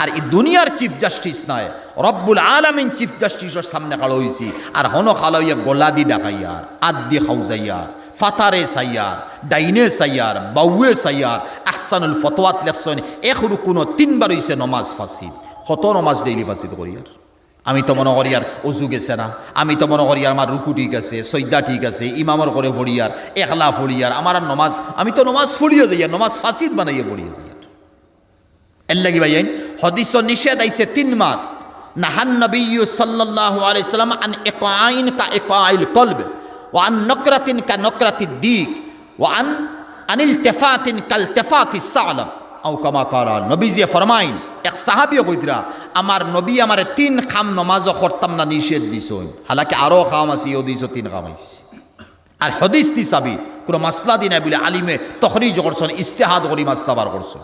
আর এই দুনিয়ার chief justice নয় রব্বুল আলামিন চিফ জাস্টিসের সামনে খালো হইছি। আর হন খালাইয়া গোলা দি ডাকাইয়ার আদ দি খাউজাইয়ার ফাতারে সাইয়ার ডাইনে সাইয়ার বাউয়ে সাইয়ার আহসানুল ফতোয়াত লেখছেন, এক রুকুনো তিনবার হইছে নমাজ ফাঁসিদ কত নমাজ ডেইলি ফাঁসিদ করিয়ার আমি তো মনে করি আর অজু গেছে না। আমি তো মনে করি আমার রুকু ঠিক আছে সৈদা ঠিক আছে ইমামর করে ফড়িয়ার একলা ফড়িয়ার আমার আর নমাজ আমি তো নমাজ ফড়িয়ে যাইয়ার নমাজ ফাঁসিদ বানাইয়া ফড়িয়ে যাইয়ার এর লাগি ভাই হদিস নিষেধ আইছে তিন মাত নাহান নবী সাল্লাল্লাহু আলাইহি সাল্লাম আন ইকাইন কা ইকাইল কলব, ওয়া আন নকরাতিন কা নকরাতি দিক, ওয়া আন আনিল তেফাতিন কাল তেফাতি সালাম। আও কামা কারা নবীজি ফরমাইন, এক সাহাবিও কইতরা আমার নবী আমারে তিন খাম নমাজও করতাম না, নিষেধ দিছইন। হালাকি আরও খাম আছে, ও দিছ তিন খাম আইছে। আর হদিস দি চাবি কোনো মাসলা দি নাই বলে আলিমে তখনই করছেন, ইস্তেহাদ করি মাসলা বার করছেন।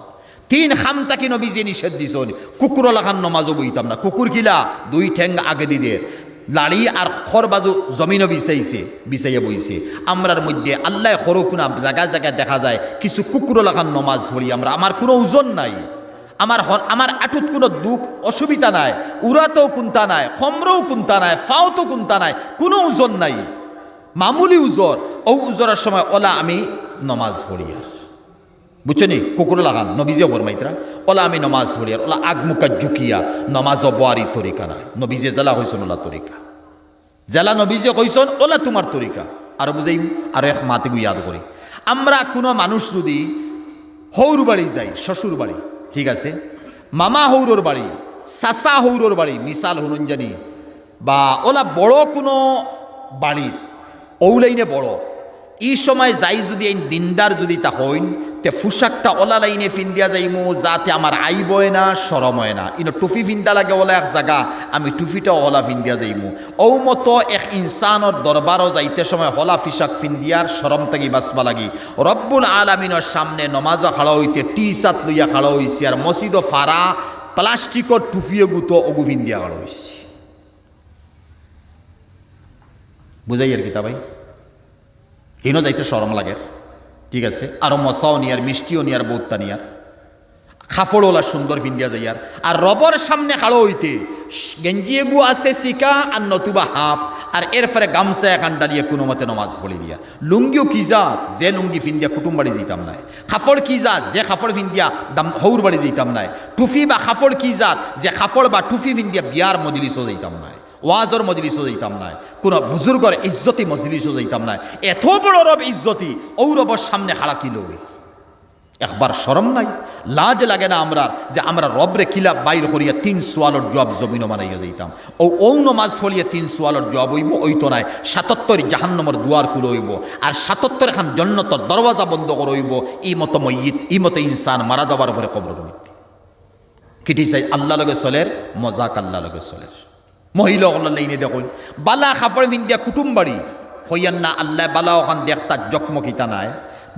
তিন খাম তাকি নবী যে নিষেধ দিছ কুকুর লাখান নমাজও বইতাম না। কুকুর কিলা দুই ঠেং আগে দিদের লাড়ি আর খর বাজু জমিনও বিছাইছে, বিছাইয়া বইছে। আমরার মধ্যে আল্লাহ সরু কোনা জায়গায় জায়গায় দেখা যায়, কিছু কুকুর লাখান নমাজ পড়ি আমরা। আমার কোনো ওজন নাই। আমার আমার আটুত কোনো দুঃখ, অসুবিধা নাই। উড়াতেও কুন্তা নাই, খমরও কুন্তা নাই, ফাওতো কুন্তা নাই, কোনো ওজন নাই। মামুলি উজর। ও উজরের সময় ওলা আমি নমাজ পড়ি আর। বুঝছনি? কুকুর লাগান নবীজে ফরমাইতরা ওলা আমি নমাজ পড়ি আর ওলা আগমুকা জুকিয়া নমাজ বোয়ারি তরিকা নাই। নবীজে জেলা হয়েছেন ওলা তরিকা। জেলা নবীজে কইসন, ওলা তোমার তরিকা। আর বুঝাইম, আর এক মাতিগু ইয়াদ করি। আমরা কোনো মানুষ যদি হৌর বাড়ি যাই, শ্বশুর বাড়ি, ঠিক আছে? মামা হৌরর বাড়ি সাসা হৌরর বাড়ি মিসাল হনুন জানি বা ওলা বড় কোনো বাড়ি ঔলাইনে বড় এই সময় যাই যদি এই দিনদার যদি তা হইন, তে ফুসাকটা ওলা লাইনে ফিন্দিয়া যাইমু, যাতে আমার আইবয় না সরম হয় না। ইনো টুফি ফিন্দা লাগে ওলা এক জায়গা আমি টুফিটা ওলা ফিন্দিয়া যাইমু। ঔ মতো এক ইনসানর দরবারও যাইতে সময় হলা ফিসাক ফিন্দিয়ার সরম থাকি বাঁচবা লাগি। রব্বুল আলামিনের সামনে নমাজ খাড়া হইতে টি সাত লইয়া খাড়া হইছে আর মসজিদ ফারা প্লাস্টিকর টুফিয়ে গুতো অগু ফিন্দিয়া খাড়া হইছে। বুঝাই আর কি তা ভাই? হিনো যাইতে সরম লাগে। ঠিক আছে? আরও মশাও নিয়ার, মিষ্টিও নিয়ার, বৌত্তা নিয়ার। খাফড়ওয়ালা সুন্দর ফিন্দিয়া যাইয়ার। আর রবর সামনে খাড়ো হইতে। গেঞ্জি এগু আছে শিকা আর নতুবা হাফ। আর এর ফলে গামছা এখান দাঁড়িয়ে কোনো মতে নমাজ পড়ি দিয়া লুঙ্গিও কি জাত? যে লুঙ্গি ফিন্দিয়া কুটুম বাড়ি যেতাম নাই। খাফড় কি জাত? যে খাফড় ফিন্দিয়া দাম হৌর বাড়ি যেতাম নাই। টুফি বা খাফড় কি জাত? যে খাফড় বা টুফি ফিন্দিয়া বিয়ার মজলিসও যেতাম নাই। ওয়াজর মজলিসও যাইতাম নাই। কোনো বুজুর্গর ইজ্জতি মজলিসও যাইতাম নাই। এত বড় রব ইজ্জতি ঔরবর সামনে হাড়া কিলো একবার সরম নাই। লাজ লাগে না আমরা যে আমরা রবরে কিলা বাইর করিয়া তিন সোয়ালর জবাব জমিন মানাইয়া যাইতাম ও ঔ নমাজ ফলিয়া তিন সোয়ালর জবাব হইব ওই তো নাই। সাতাত্তর জাহান্নমর দুয়ার কুলো হইব। আর সাতাত্তর খান জন্নতর দরওয়াজা বন্ধ করে হইব। ই মতো মইয়িত, ই মতো ইনসান মারা যাবার পরে খবর কিটি চাই আল্লাহ লগে চলের মজাক আল্লাহ লগে চলের মহিলা অকল লাইনে দেখুন। বালা খাফড় ভিন্দিয়া কুটুম বাড়ি হইয়ান না আল্লাহ বালা ওখান দেখতা জকমকিতা নাই।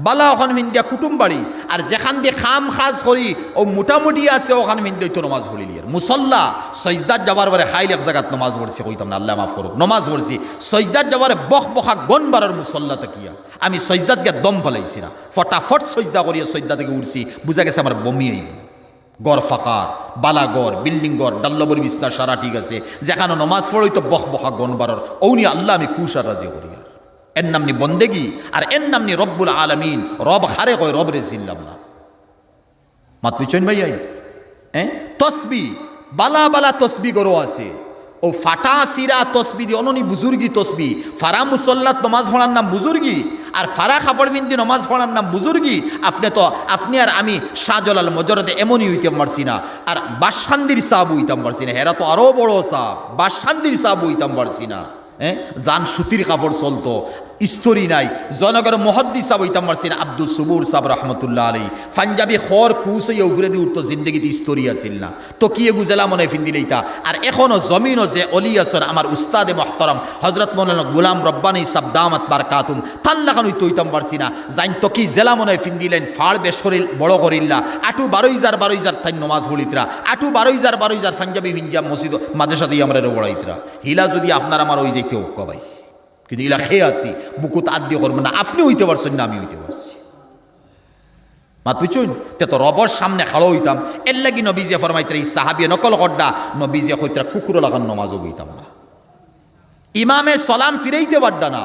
বালা ওখান ভিন্দিয়া কুটুম বাড়ি আর যেখান দিয়ে খাম খাজ করি ও মোটামুটি আছে, ওখান ভিন্দি তো নমাজ পড়ি লিয়ার মুসল্লা সৈদাত যাবার পরে খাইল এক জায়গাত নমাজ পড়ছি কইতাম না আল্লাহ মাফ করুক নমাজ পড়ছি সৈদাত যাবার বখ বখা গন বারার মুসল্লা তাকিয়া। আমি সৈদাত গিয়া দম ফেলাইছি না। ফটাফট সৈদা করিয়া সৈদা থেকে উঠছি বুঝা গেছে আমার বমি আইব গড় ফাঁকার, বালাগড় বিল্ডিং গড় ডাল্লবর বিস্তার, সারা ঠিক আছে। যেখানে নমাজ পড়ই তো বখ বখা গনবারর ওনি আল্লাহ আমি কুশার রাজি করি আর। এর নামনি বন্দেগি আর এর নামনি রব্বুল আলমিন। রব হারে কয় রব রে জিল্লাম না। মাত পিছন ভাই আইন। হ্যাঁ তসবি। বালা বালা তসবি গরো আছে। ও ফাটা সিরা তসবি দি অননি বুজুর্গি তসবি। ফারা মুসল্লাত নমাজ পড়ার নাম বুজুর্গি। আর ফারা খাফড় বিন্দি নমাজ পড়ার নাম বুজুর্গি, আপনি তো, আপনি আর আমি শাহজলাল মজরতে এমনই হইতে পারছি না। আর বাসখান্দির সাহাব হইতাম পারছি না। হেরা তো আরও বড় সাহাব বাসখান্দির সাহাব হইতাম পারছি না। হ্যাঁ? যান সুতির কাপড় চলতো। স্তরি নাই। জনগর মহদ্দি সাহ হইতাম পারছি না আব্দুল সুবুর সাহ রহমতুল্লাহ আলী পাঞ্জাবি খর কুস হইয়া উফরে দিয়ে উঠতো, জিন্দগিতে স্তরি আছিল না। তো কিয়ে গুজেলা মনে ফিন্দিলেইতা আর এখনও জমিনও যে অলি আসর আমার উস্তাদে মহতরম হজরত মৌলানা গুলাম রব্বানি সাব দামাত বার কাতুম তাল্লাখান হইতে হইতাম পারছি না জাইন তো কি জেলা মনে ফিন্দিলেন ফাড় বেশ করিল বড় করিল্লা। আটু বারোই যার বারোই যার তাই নমাজ পড়িতরা। আটু বারোই যার বারোই যার পাঞ্জাবি ফিঞ্জাব মসজিদ মাঝে সাথেই আমরা বড়াইতরা হিলা যদি আপনার আমার ওই যাইতে হোক কবাই কিন্তু ইলা খেয়ে আসি বুকুত আদ্য করব না। আপনি হইতে পারছেন না, আমি হইতে পারছি। মাত বুঝুন তে তো রবর সামনে খাড়ো হইতাম। এর লাগি নবীজিয়া ফরমাইতে এই সাহাবিয়া নকল করডা, নবীজিয়া হইতে কুকুর লাগান নমাজও হইতাম না। ইমামে সলাম ফিরাইতে পারডা না।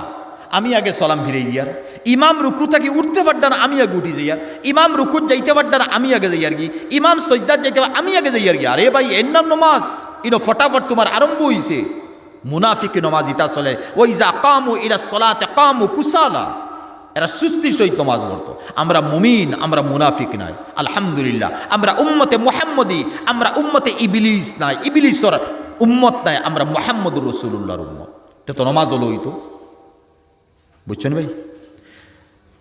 আমি আগে সলাম ফিরাই দিয়ার। ইমাম রুকু থাকি উঠতে পারডা না, আমি আগে উঠি যাইয়ার। ইমাম রুকুত যাইতে পারডা না, আমি আগে যাইয়ার কি ইমাম সৈদার যাইতে আমি আগে যাইয়ার কি আরে ভাই, এর নাম নমাজ। ইনো ফটাফট তোমার আরম্ভ হইছে। মুনাফিক নমাজ ইটা চলে। ওই যা কামু ইরা সলাতে, কামু কুসালা। এরা সুস্থি সহিত নমাজ পড়তো। আমরা মুমিন, আমরা মুনাফিক নাই। আলহামদুলিল্লাহ। আমরা উম্মতে মোহাম্মদি, আমরা উম্মতে ইবিলিস নাই। ইবিলিসর উম্মত নাই। আমরা মোহাম্মদুর রসুল্লাহর উম্মত। এটা তো নমাজ হলো হইতো বুঝছেন ভাই?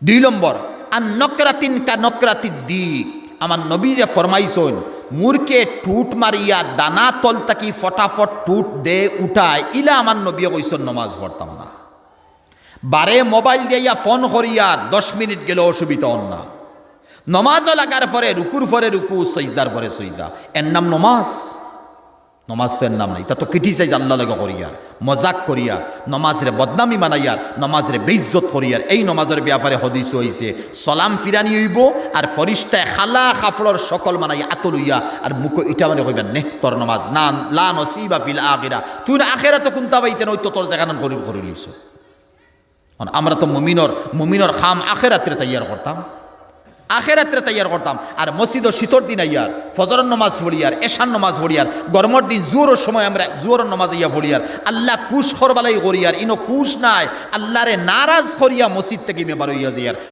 দুই নম্বর আর নকরাতিন কা নকরাতির দিক আমার নবী যে ফরমাইছন মূর্খে টুট মারিয়া দানা তল তাকি ফটাফট টুট দে উঠায়, ইলা আমার নবী কইসন নমাজ পড়তাম না। বারে মোবাইল দিয়া ফোন করিয়া দশ মিনিট গেলে অসুবিধা না। নমাজও লাগার পরে, রুকুর পরে রুকু, সৈদার পরে সৈদা। এর নাম নমাজ। নমাজ তো এর নাম নাই। তা তো ক্রিটিসাইজ আল্লাহ লাগে করিয়ার মজাক করিয়ার নমাজরে বদনামি মানাইয়ার নমাজরে বেইজ্জত করিয়ার এই নমাজের ব্যাপারে হদিস হইছে, সলাম ফিরানি হইব আর ফরিস্তায় খালা খাফলর সকল মানাই আত লইয়া আর মুখ ইটা মানে কইবেন, নে, তোর নমাজ না, লা নসিবা ফিল আখিরা। তুই না আখেরা তো কুন্তা পাইতে নই তো তোর জায়গা করি, করে লিছ আমরা তো মুমিনর মুমিনর খাম আখেরাত্রে তৈয়ার করতাম। আখেরাত্রে তৈয়ার করতাম। আর মসজিদ ও শীতর দিন আইয়ার, ফজরের নমাজ পড়িয়ার এশান নমাজ পড়িয়ার, গরমের দিন জোরের সময় আমরা জোর নমাজ ইয়া পড়িয়ার। আল্লাহ কুশ করবালাই করিয়ার, ইনো কুশ নাই, আল্লাহরে নারাজ করিয়া মসজিদ থেকে মেবার হইয়া যাইয়ার।